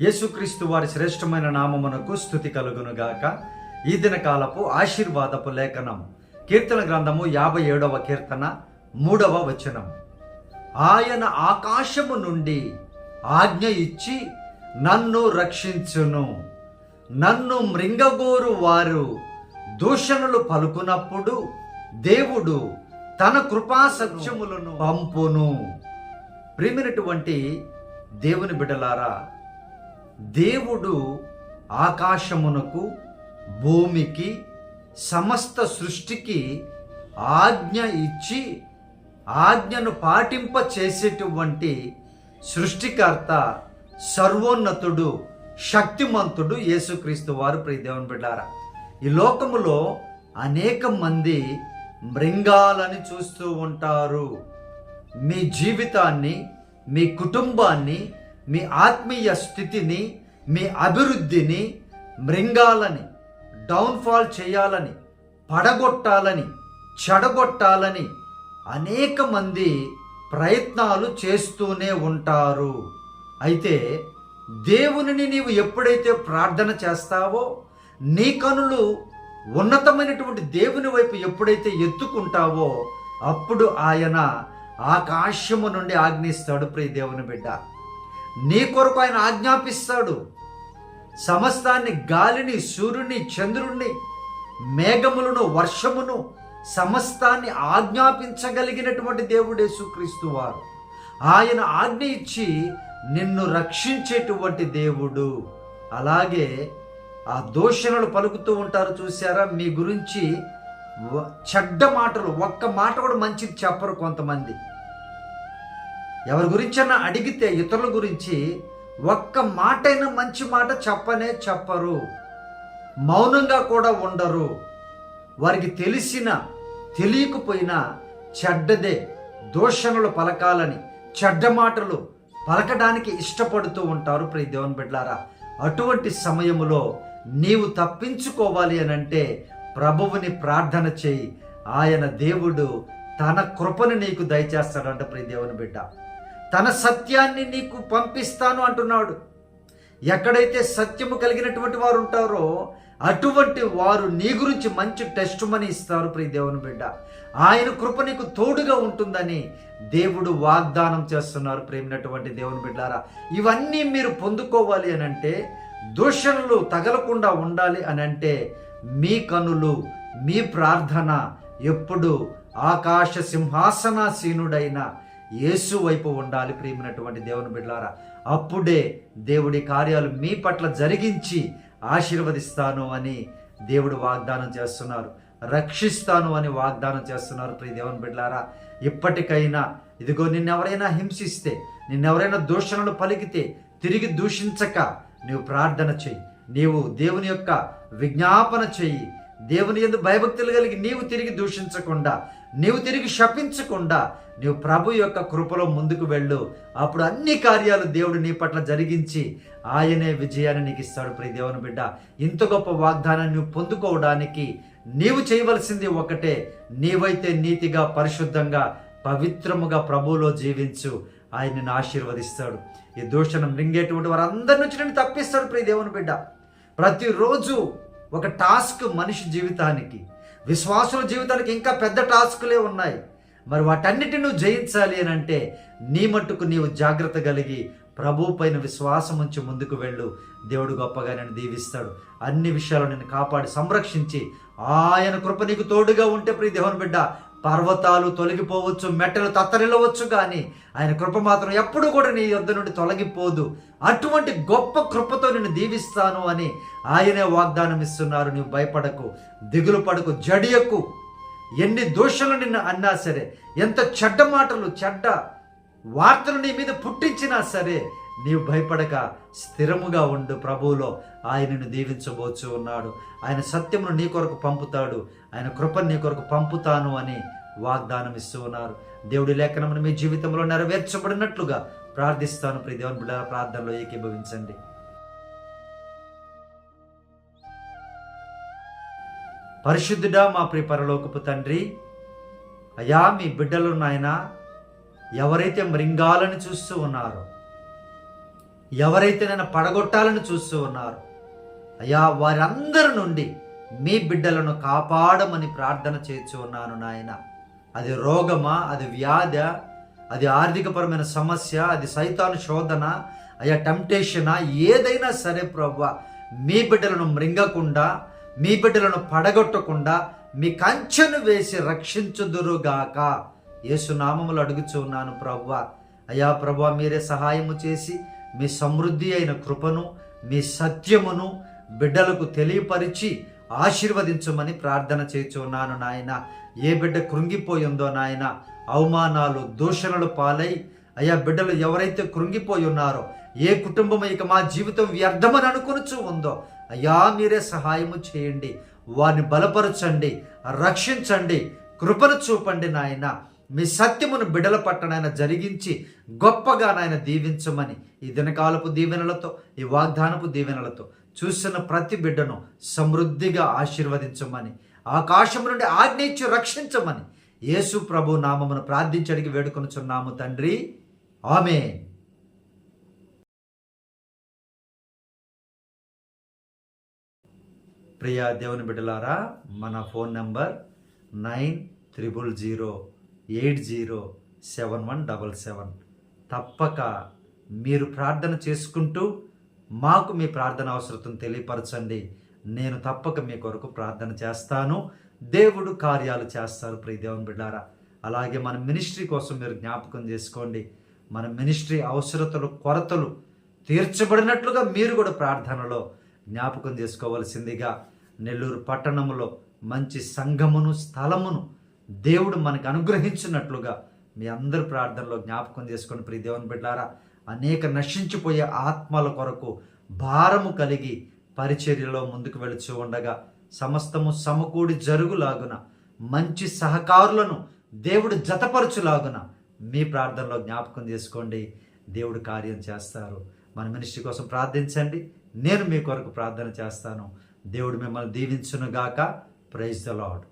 యేసుక్రీస్తు వారి శ్రేష్టమైన నామమునకు స్థుతి కలుగునుగాక ఈ దిన కాలపు ఆశీర్వాదపు లేఖనం. కీర్తన గ్రంథము యాభై ఏడవ కీర్తన మూడవ వచనం. ఆయన ఆకాశము నుండి ఆజ్ఞ ఇచ్చి నన్ను రక్షించును. నన్ను మృంగగోరు వారు దూషణలు పలుకునప్పుడు దేవుడు తన కృపా సత్యములను పంపును. ప్రిమినటువంటి దేవుని బిడ్డలారా దేవుడు ఆకాశమునకు భూమికి సమస్త సృష్టికి ఆజ్ఞ ఇచ్చి ఆజ్ఞను పాటింప చేసేటువంటి సృష్టికర్త సర్వోన్నతుడు శక్తిమంతుడు యేసుక్రీస్తు వారు. ప్రియ దేవుని బిడ్డారా ఈ లోకములో అనేక మంది మృంగాలని చూస్తూ ఉంటారు. మీ జీవితాన్ని మీ కుటుంబాన్ని మీ ఆత్మీయ స్థితిని మీ అభివృద్ధిని మృంగాలని డౌన్ఫాల్ చేయాలని పడగొట్టాలని చెడగొట్టాలని అనేక మంది ప్రయత్నాలు చేస్తూనే ఉంటారు. అయితే దేవునిని నీవు ఎప్పుడైతే ప్రార్థన చేస్తావో నీ కనులు ఉన్నతమైనటువంటి దేవుని వైపు ఎప్పుడైతే ఎత్తుకుంటావో అప్పుడు ఆయన ఆకాశము నుండి ఆజ్ఞిస్తాడు ప్రియ దేవుని బిడ్డ. నీ కొరకు ఆయన ఆజ్ఞాపిస్తాడు. సమస్తాన్ని గాలిని సూర్యుని చంద్రుణ్ణి మేఘములను వర్షమును సమస్తాన్ని ఆజ్ఞాపించగలిగినటువంటి దేవుడే సుక్రీస్తు వారు. ఆయన ఆజ్ఞ ఇచ్చి నిన్ను రక్షించేటువంటి దేవుడు. అలాగే ఆ దూషణలు పలుకుతూ ఉంటారు చూసారా మీ గురించి చెడ్డ మాటలు ఒక్క మాట కూడా మంచిది చెప్పరు కొంతమంది. ఎవరి గురించైనా అడిగితే ఇతరుల గురించి ఒక్క మాటైనా మంచి మాట చెప్పనే చెప్పరు. మౌనంగా కూడా ఉండరు. వారికి తెలిసిన తెలియకపోయినా చెడ్డదే దూషణలు పలకాలని చెడ్డ మాటలు పలకడానికి ఇష్టపడుతూ ఉంటారు ప్రియ దేవుని బిడ్డారా అటువంటి సమయములో నీవు తప్పించుకోవాలి అని అంటే ప్రభువుని ప్రార్థన చేయి. ఆయన దేవుడు తన కృపను నీకు దయచేస్తాడంట ప్రియ దేవుని బిడ్డ. తన సత్యాన్ని నీకు పంపిస్తాను అంటున్నాడు. ఎక్కడైతే సత్యము కలిగినటువంటి వారు ఉంటారో అటువంటి వారు నీ గురించి మంచి టెస్ట్ మని ఇస్తారు ప్రియ దేవుని బిడ్డ. ఆయన కృప నీకు తోడుగా ఉంటుందని దేవుడు వాగ్దానం చేస్తున్నారు ప్రేమినటువంటి దేవుని బిడ్డారా. ఇవన్నీ మీరు పొందుకోవాలి అని అంటే దూషణలు తగలకుండా ఉండాలి అని అంటే మీ కనులు మీ ప్రార్థన ఎప్పుడు ఆకాశ సింహాసనాసీనుడైన యేసు వైపు ఉండాలి ప్రియమైనటువంటి దేవుని బిడ్డారా అప్పుడే దేవుడి కార్యాలు మీ పట్ల జరిగించి ఆశీర్వదిస్తాను అని దేవుడు వాగ్దానం చేస్తున్నారు. రక్షిస్తాను అని వాగ్దానం చేస్తున్నారు ప్రియ దేవుని బిడ్డారా ఇప్పటికైనా ఇదిగో నిన్నెవరైనా హింసిస్తే నిన్నెవరైనా దూషణలు పలికితే తిరిగి దూషించక నీవు ప్రార్థన చెయ్యి నీవు దేవుని యొక్క విజ్ఞాపన చెయ్యి. దేవుని ఎందు భయభక్తులు కలిగి నీవు తిరిగి దూషించకుండా నీవు తిరిగి శపించకుండా నీవు ప్రభు యొక్క కృపలో ముందుకు వెళ్ళు. అప్పుడు అన్ని కార్యాలు దేవుడు నీ పట్ల జరిగించి ఆయనే విజయాన్ని నీకు ఇస్తాడు ప్రియ దేవుని బిడ్డ. ఇంత గొప్ప వాగ్దానాన్ని నువ్వు పొందుకోవడానికి నీవు చేయవలసింది ఒకటే నీవైతే నీతిగా పరిశుద్ధంగా పవిత్రముగా ప్రభువులో జీవించు. ఆయనను ఆశీర్వదిస్తాడు. ఈ దూషణం రింగేటువంటి వారందరి నుంచి నేను తప్పిస్తాడు ప్రియ దేవుని బిడ్డ. ప్రతిరోజు ఒక టాస్క్ మనిషి జీవితానికి విశ్వాసుల జీవితానికి ఇంకా పెద్ద టాస్కులే ఉన్నాయి. మరి వాటన్నిటిని నువ్వు జయించాలి అని అంటే నీ మట్టుకు నీవు జాగ్రత్త కలిగి ప్రభు పైన విశ్వాసం ఉంచి ముందుకు వెళ్ళు. దేవుడు గొప్పగా నేను దీవిస్తాడు. అన్ని విషయాలు నేను కాపాడి సంరక్షించి ఆయన కృప నీకు తోడుగా ఉంటే ప్రియ దేవుని బిడ్డ పర్వతాలు తొలగిపోవచ్చు మెట్టలు తత్తరిల్లవచ్చు కానీ ఆయన కృప మాత్రం ఎప్పుడు కూడా నీ యొద్ద నుండి తొలగిపోదు. అటువంటి గొప్ప కృపతో నిన్ను దీవిస్తాను అని ఆయనే వాగ్దానం ఇస్తున్నారు. నీవు భయపడకు దిగులు పడకు జడియకు. ఎన్ని దోషాలు నిన్ను అన్నా సరే ఎంత చెడ్డ మాటలు చెడ్డ వార్తలు నీ మీద పుట్టించినా సరే నీవు భయపడక స్థిరముగా ఉండు ప్రభువులో. ఆయనను దీవించబోచు ఉన్నాడు ఆయన సత్యమును నీ కొరకు పంపుతాడు. ఆయన కృపను నీ కొరకు పంపుతాను అని వాగ్దానం ఇస్తూ ఉన్నారు. దేవుడి లేఖనమును మీ జీవితంలో నెరవేర్చబడినట్లుగా ప్రార్థిస్తాను. ప్రతి దేవుని బిడ్డ ప్రార్థనలో ఏకీభవించండి. పరిశుద్ధుడా మా ప్రియ పరలోకపు తండ్రి అయా మీ బిడ్డలు నాయన ఎవరైతే మృంగాలను చూస్తూ ఉన్నారో ఎవరైతే నన్ను పడగొట్టాలని చూస్తూ ఉన్నారు అయ్యా వారందరి నుండి మీ బిడ్డలను కాపాడమని ప్రార్థన చేస్తూ ఉన్నాను నాయన. అది రోగమా అది వ్యాధ అది ఆర్థికపరమైన సమస్య అది సైతాను శోధన అయ్యా టెంప్టేషనా ఏదైనా సరే ప్రభు మీ బిడ్డలను మృంగకుండా మీ బిడ్డలను పడగొట్టకుండా మీ కంచెను వేసి రక్షించుదురుగాక. యేసునామములు అడుగుచున్నాను ప్రభు. అయ్యా ప్రభు మీరే సహాయము చేసి మీ సమృద్ధి అయిన కృపను మీ సత్యమును బిడ్డలకు తెలియపరిచి ఆశీర్వదించమని ప్రార్థన చేస్తున్నాను నాయన. ఏ బిడ్డ కృంగిపోయిందో నాయన అవమానాలు దూషణలు పాలై అయ్యా బిడ్డలు ఎవరైతే కృంగిపోయి ఉన్నారో ఏ కుటుంబం ఇక మా జీవితం వ్యర్థమని అనుకొనుచు ఉందో అయ్యా మీరే సహాయము చేయండి వారిని బలపరచండి రక్షించండి కృపను చూపండి నాయన. మీ సత్యమును బిడల పట్టణాయన జరిగించి గొప్పగా నాయన దీవించమని ఈ దినకాలపు దీవెనలతో ఈ వాగ్దానపు దీవెనలతో చూస్తున్న ప్రతి బిడ్డను సమృద్ధిగా ఆశీర్వదించమని ఆకాశం నుండి ఆజ్ఞయించి రక్షించమని యేసు ప్రభు నామమును ప్రార్థించడానికి వేడుకొనుచున్నాము తండ్రి. ఆమె ప్రియ దేవుని బిడ్డలారా మన phone number nine triple zero eight zero seven one double seven. తప్పక మీరు ప్రార్థన చేసుకుంటూ మాకు మీ ప్రార్థన అవసరతను తెలియపరచండి. నేను తప్పక మీ కొరకు ప్రార్థన చేస్తాను. దేవుడు కార్యాలు చేస్తారు ప్రియదేవన్ బిడ్డారా. అలాగే మన మినిస్ట్రీ కోసం మీరు జ్ఞాపకం చేసుకోండి. మన మినిస్ట్రీ అవసరతలు కొరతలు తీర్చబడినట్లుగా మీరు కూడా ప్రార్థనలో జ్ఞాపకం చేసుకోవలసిందిగా నెల్లూరు పట్టణంలో మంచి సంఘమును స్థలమును దేవుడు మనకు అనుగ్రహించినట్లుగా మీ అందరి ప్రార్థనలో జ్ఞాపకం చేసుకొని ప్రియ దేవుని బిడ్డారా అనేక నశించిపోయే ఆత్మల కొరకు భారము కలిగి పరిచర్యలో ముందుకు వెళుచు ఉండగా సమస్తము సమకూడి జరుగులాగున మంచి సహకారులను దేవుడు జతపరచులాగున మీ ప్రార్థనలో జ్ఞాపకం చేసుకోండి. దేవుడు కార్యం చేస్తారు. మన మినిస్ట్రీ కోసం ప్రార్థించండి. నేను మీ కొరకు ప్రార్థన చేస్తాను. దేవుడు మిమ్మల్ని దీవించునుగాక. Praise the lord